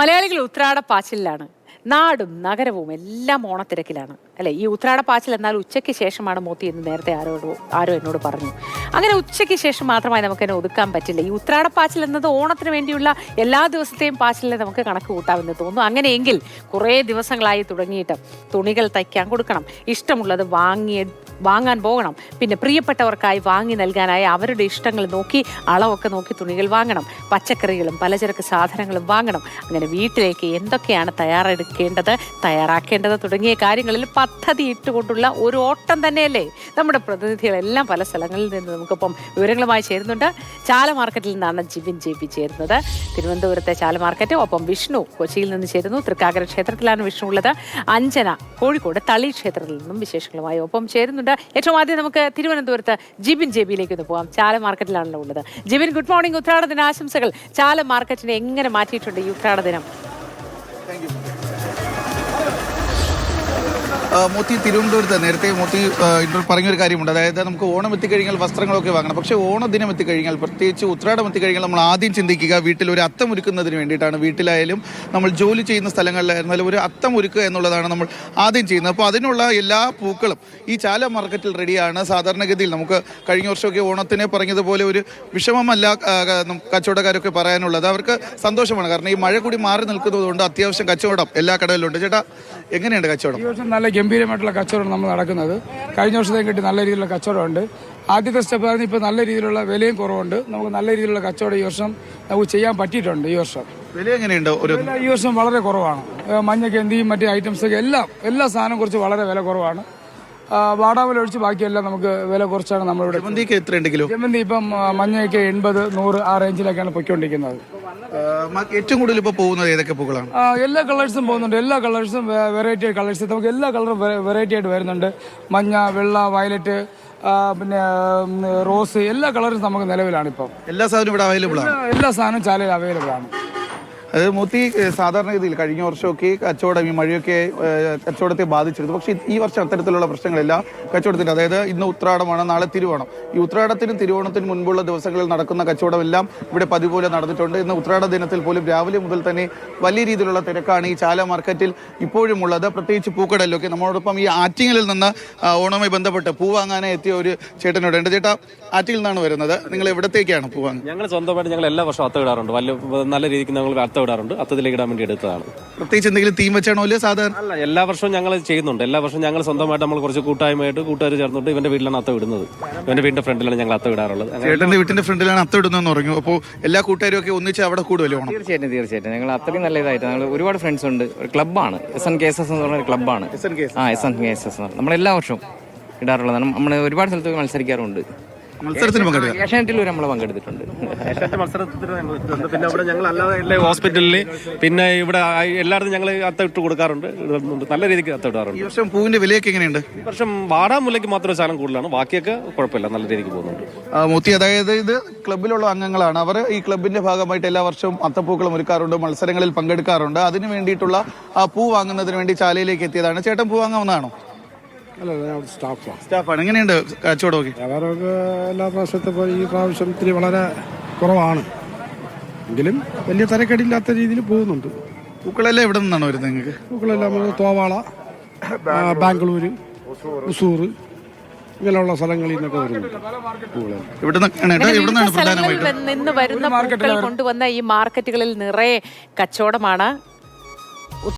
മലയാളികൾ ഉത്രാടപ്പാച്ചിലാണ് നാടും നഗരവും എല്ലാം ഓണത്തിരക്കിലാണ്. അല്ലെ ഈ ഉത്രാട പാച്ചിൽ എന്നാൽ ഉച്ചയ്ക്ക് ശേഷമാണ് മോത്തി എന്ന് നേരത്തെ ആരോട് ആരോ എന്നോട് പറഞ്ഞു. അങ്ങനെ ഉച്ചയ്ക്ക് ശേഷം മാത്രമായി നമുക്ക് എന്നെ ഒതുക്കാൻ പറ്റില്ല. ഈ ഉത്രാട പാച്ചിൽ എന്നത് ഓണത്തിന് വേണ്ടിയുള്ള എല്ലാ ദിവസത്തെയും പാച്ചിലെ നമുക്ക് കണക്ക് കൂട്ടാമെന്ന് തോന്നുന്നു. അങ്ങനെയെങ്കിൽ കുറേ ദിവസങ്ങളായി തുടങ്ങിയിട്ട് തുണികൾ തയ്ക്കാൻ കൊടുക്കണം. ഇഷ്ടമുള്ളത് വാങ്ങിയ വാങ്ങാൻ പോകണം. പിന്നെ പ്രിയപ്പെട്ടവർക്കായി വാങ്ങി നൽകാനായി അവരുടെ ഇഷ്ടങ്ങൾ നോക്കി അളവൊക്കെ നോക്കി തുണികൾ വാങ്ങണം. പച്ചക്കറികളും പലചരക്ക് സാധനങ്ങളും വാങ്ങണം. അങ്ങനെ വീട്ടിലേക്ക് എന്തൊക്കെയാണ് തയ്യാറെടുക്കേണ്ടത് തയ്യാറാക്കേണ്ടത് തുടങ്ങിയ കാര്യങ്ങളിൽ പദ്ധതി ഇട്ടുകൊണ്ടുള്ള ഒരു ഓട്ടം തന്നെയല്ലേ നമ്മുടെ പ്രതിനിധികളെല്ലാം പല സ്ഥലങ്ങളിൽ നിന്ന് നമുക്കിപ്പം വിവരങ്ങളുമായി ചേരുന്നുണ്ട്. ചാല മാർക്കറ്റിൽ നിന്നാണ് ജിബിൻ ജെ പി ചേരുന്നത്. തിരുവനന്തപുരത്തെ ചാല മാർക്കറ്റ് ഒപ്പം വിഷ്ണു കൊച്ചിയിൽ നിന്ന് ചേരുന്നു. തൃക്കാക്കര ക്ഷേത്രത്തിലാണ് വിഷ്ണു ഉള്ളത്. അഞ്ജന കോഴിക്കോട് തളി ക്ഷേത്രത്തിൽ നിന്നും വിശേഷങ്ങളുമായി ഒപ്പം ചേരുന്നുണ്ട്. ഏറ്റവും ആദ്യം നമുക്ക് തിരുവനന്തപുരത്ത് ജിബിൻ ജെ പിയിലേക്ക് ഒന്ന് പോകാം ചാല മാർക്കറ്റിലാണല്ലോ ഉള്ളത്. ജിബിൻ ഗുഡ് മോർണിംഗ് ഉത്രാട ദിനാശംസകൾ. ചാല മാർക്കറ്റിനെ എങ്ങനെ മാറ്റിയിട്ടുണ്ട് ഈ ഉത്രാട ദിനം? ആ, മോത്തി തിരുവനന്തപുരത്ത് നേരത്തെ മോത്തി പറഞ്ഞൊരു കാര്യമുണ്ട്. അതായത് നമുക്ക് ഓണം എത്തിക്കഴിഞ്ഞാൽ വസ്ത്രങ്ങളൊക്കെ വാങ്ങണം. പക്ഷേ ഓണദിനം എത്തിക്കഴിഞ്ഞാൽ പ്രത്യേകിച്ച് ഉത്രാടം എത്തിക്കഴിഞ്ഞാൽ നമ്മൾ ആദ്യം ചിന്തിക്കുക വീട്ടിൽ ഒരു അത്തം ഒരുക്കുന്നതിന് വേണ്ടിയിട്ടാണ്. വീട്ടിലായാലും നമ്മൾ ജോലി ചെയ്യുന്ന സ്ഥലങ്ങളിലായിരുന്നാലും ഒരു അത്തം ഒരുക്കുക എന്നുള്ളതാണ് നമ്മൾ ആദ്യം ചെയ്യുന്നത്. അപ്പോൾ അതിനുള്ള എല്ലാ പൂക്കളും ഈ ചാല മാർക്കറ്റിൽ റെഡിയാണ്. സാധാരണഗതിയിൽ നമുക്ക് കഴിഞ്ഞ വർഷമൊക്കെ ഓണത്തിനെ പറഞ്ഞതുപോലെ ഒരു വിഷമമല്ല കച്ചവടക്കാരൊക്കെ പറയാനുള്ളത്. അവർക്ക് സന്തോഷമാണ്. കാരണം ഈ മഴ കൂടി മാറി നിൽക്കുന്നതുകൊണ്ട് അത്യാവശ്യം കച്ചവടം എല്ലാ കടകളിലുണ്ട് ചേട്ടാ എങ്ങനെയുണ്ട് കച്ചവടം? നല്ല ഗംഭീരമായിട്ടുള്ള കച്ചവടം നമ്മൾ നടക്കുന്നത്. കഴിഞ്ഞ വർഷത്തേക്ക് കിട്ടി നല്ല രീതിയിലുള്ള കച്ചവടമുണ്ട്. ആദ്യത്തെ സ്റ്റെപ്പ് ആയിരുന്നു ഇപ്പോൾ നല്ല രീതിയിലുള്ള വിലയും കുറവുണ്ട്. നമുക്ക് നല്ല രീതിയിലുള്ള കച്ചവടം ഈ വർഷം നമുക്ക് ചെയ്യാൻ പറ്റിയിട്ടുണ്ട് ഈ വർഷം. വില എങ്ങനെയുണ്ട്? ഒരു ഈ വർഷം വളരെ കുറവാണ്. എന്തിയും മറ്റ് ഐറ്റംസൊക്കെ എല്ലാം എല്ലാ സാധനം കുറച്ച് വളരെ വില കുറവാണ്. വാടാമല ഒഴിച്ച് ബാക്കിയെല്ലാം നമുക്ക് വില കുറച്ചാണ് നമ്മളിവിടെ ജമന്തിക്ക് എത്രയുണ്ട് കിലോ ജമന്തി ഇപ്പം മഞ്ഞയൊക്കെ എൺപത് നൂറ് ആ റേഞ്ചിലൊക്കെയാണ് പൊയ്ക്കൊണ്ടിരിക്കുന്നത്. ഏറ്റവും കൂടുതൽ ഇപ്പോൾ പോകുന്നത് ഏതൊക്കെ പൂക്കളാണ്? എല്ലാ കളേഴ്സും പോകുന്നുണ്ട്. എല്ലാ കളേഴ്സും വെറൈറ്റി കളേഴ്സ്. നമുക്ക് എല്ലാ കളറും വെറൈറ്റി ആയിട്ട് വരുന്നുണ്ട്. മഞ്ഞ വെള്ള വയലറ്റ് പിന്നെ റോസ് എല്ലാ കളറും നമുക്ക് നിലവിലാണ് ഇപ്പം. എല്ലാ സാധനവും ഇവിടെ അവൈലബിൾ ആണ്. എല്ലാ സാധനവും ചാലയിൽ അവൈലബിൾ ആണ്. അത് മൂത്തി സാധാരണഗതിയിൽ കഴിഞ്ഞ വർഷമൊക്കെ കച്ചവടം ഈ മഴയൊക്കെ കച്ചവടത്തെ ബാധിച്ചിരുന്നു. പക്ഷേ ഈ വർഷം അത്തരത്തിലുള്ള പ്രശ്നങ്ങളില്ല. കച്ചവടത്തിന്റെ അതായത് ഇന്ന് ഉത്രാടമാണ് നാളെ തിരുവോണം. ഈ ഉത്രാടത്തിനും തിരുവോണത്തിനും മുൻപുള്ള ദിവസങ്ങളിൽ നടക്കുന്ന കച്ചവടം എല്ലാം ഇവിടെ പതിപോലെ നടന്നിട്ടുണ്ട്. ഇന്ന് ഉത്രാട ദിനത്തിൽ പോലും രാവിലെ മുതൽ തന്നെ വലിയ രീതിയിലുള്ള തിരക്കാണ് ഈ ചാല മാർക്കറ്റിൽ ഇപ്പോഴും ഉള്ളത് പ്രത്യേകിച്ച് പൂക്കടലിലൊക്കെ. നമ്മളോടൊപ്പം ഈ ആറ്റിങ്ങലിൽ നിന്ന് ഓണവുമായി ബന്ധപ്പെട്ട് പൂ വാങ്ങാനായി എത്തിയ ഒരു ചേട്ടനോട് ഉണ്ട് ചേട്ടാ ആറ്റിങ്ങിൽ നിന്നാണ് വരുന്നത്. നിങ്ങൾ എവിടത്തേക്കാണ് പൂ വാങ്ങുന്നത് ഞങ്ങൾ സ്വന്തമായിട്ട് ഞങ്ങൾ എല്ലാ വർഷവും അത്ത ഇടാറുണ്ട്. നല്ല രീതിക്ക് ഞങ്ങൾ അത്ത ഇടാറുണ്ട് അത്തത്തിലേക്ക് ഇടാൻ വേണ്ടി എടുത്തതാണ്. പ്രത്യേകിച്ച് എന്തെങ്കിലും തീം വെച്ചാണോ അല്ലേ സാധാരണ അല്ല എല്ലാ വർഷവും ഞങ്ങൾ ചെയ്യുന്നുണ്ട്. എല്ലാ വർഷവും ഞങ്ങൾ സ്വന്തമായിട്ട് നമ്മൾ കുറച്ച് കൂട്ടായ്മയായിട്ട് കൂട്ടുകാർ ചേർന്നിട്ട് ഇവന്റെ വീട്ടിലാണ് അത്ത ഇടുന്നത്. ഇവന്റെ വീടിന്റെ ഫ്രണ്ടിലാണ് ഞങ്ങൾ അത്ത ഇടാറുള്ളത്. ചേട്ടന്റെ വീട്ടിന്റെ ഫ്രണ്ടിലാണ് അത്ത ഇടുന്നതെന്ന് പറഞ്ഞു. അപ്പോൾ എല്ലാ കൂട്ടുകാരും ഒക്കെ ഒന്നിച്ച് അവിടെ കൂടുമല്ലോ ഓണം? തീർച്ചയായിട്ടും തീർച്ചയായിട്ടും. ഞങ്ങൾ അത്രയും നല്ല ഇതായിട്ട് ഞങ്ങൾ ഒരുപാട് ഫ്രണ്ട്സ് ഉണ്ട്. ഒരു ക്ലബ്ബാണ് S N K S S എന്ന് പറഞ്ഞ ഒരു ക്ലബ്ബാണ് ആ S N K S S നമ്മൾ എല്ലാ വർഷവും ഇടാറുള്ളതാണ്. നമ്മൾ ഒരുപാട് സ്ഥലത്ത് മത്സരിക്കാറുണ്ട്. മത്സരത്തിന് പങ്കെടുക്കാം. ഏഷ്യാനെറ്റിൽ നമ്മൾ പങ്കെടുത്തിട്ടുണ്ട്. മത്സരത്തിന് പിന്നെ അവിടെ ഞങ്ങൾ അല്ലാതെ ഹോസ്പിറ്റലിൽ പിന്നെ ഇവിടെ എല്ലായിടത്തും ഞങ്ങൾ അത്ത ഇട്ട് കൊടുക്കാറുണ്ട്. നല്ല രീതിക്ക് അത്ത ഈ ഇടാറുണ്ട് വർഷം പൂവിന്റെ വിലയൊക്കെ എങ്ങനെയുണ്ട്? ഈ വർഷം വാടാമുല്ലയ്ക്ക് മാത്രമേ ശാലം കൂടുതലാണ്. ബാക്കിയൊക്കെ കുഴപ്പമില്ല. നല്ല രീതിക്ക് പോകുന്നുണ്ട്. ആ, മോത്തി അതായത് ഇത് ക്ലബിലുള്ള അംഗങ്ങളാണ്. അവർ ഈ ക്ലബിന്റെ ഭാഗമായിട്ട് എല്ലാ വർഷവും അത്തപ്പൂക്കളം ഒരുക്കാറുണ്ട് മത്സരങ്ങളിൽ പങ്കെടുക്കാറുണ്ട്. അതിനു വേണ്ടിയിട്ടുള്ള ആ പൂ വാങ്ങുന്നതിന് വേണ്ടി ചാലയിലേക്ക് എത്തിയതാണ്. ചേട്ടൻ പൂ വാങ്ങാവുന്നതാണോ? സ്റ്റാഫാണ് സ്റ്റാഫാണ്. എങ്ങനെയുണ്ട് കച്ചവടമൊക്കെ വ്യാപാരമൊക്കെ എല്ലാ പ്രാവശ്യത്തെ പോലെ ഈ പ്രാവശ്യം ഇത്തിരി വളരെ കുറവാണ്. എങ്കിലും വലിയ തിരക്കടില്ലാത്ത രീതിയിൽ പോകുന്നുണ്ട്. പൂക്കളെല്ലാം എവിടെ നിന്നാണ് വരുന്നത് നിങ്ങൾക്ക്? പൂക്കളെല്ലാം നമ്മൾ തോവാള ബാംഗ്ലൂര് ഉസൂർ ഇങ്ങനെയുള്ള സ്ഥലങ്ങളിൽ നിന്നൊക്കെ വരുന്നുണ്ട് പൂക്കളെല്ലാം. ഇവിടെ നിന്നാണ് അങ്ങനെ ഇവിടെ നിന്നാണ് വിവിധ സ്ഥലങ്ങളിൽ പ്രധാനമായിട്ടും നിന്ന് വരുന്ന പൂക്കൾ കൊണ്ടുവന്ന ഈ മാർക്കറ്റുകളിൽ നിറയെ കച്ചവടമാണ്.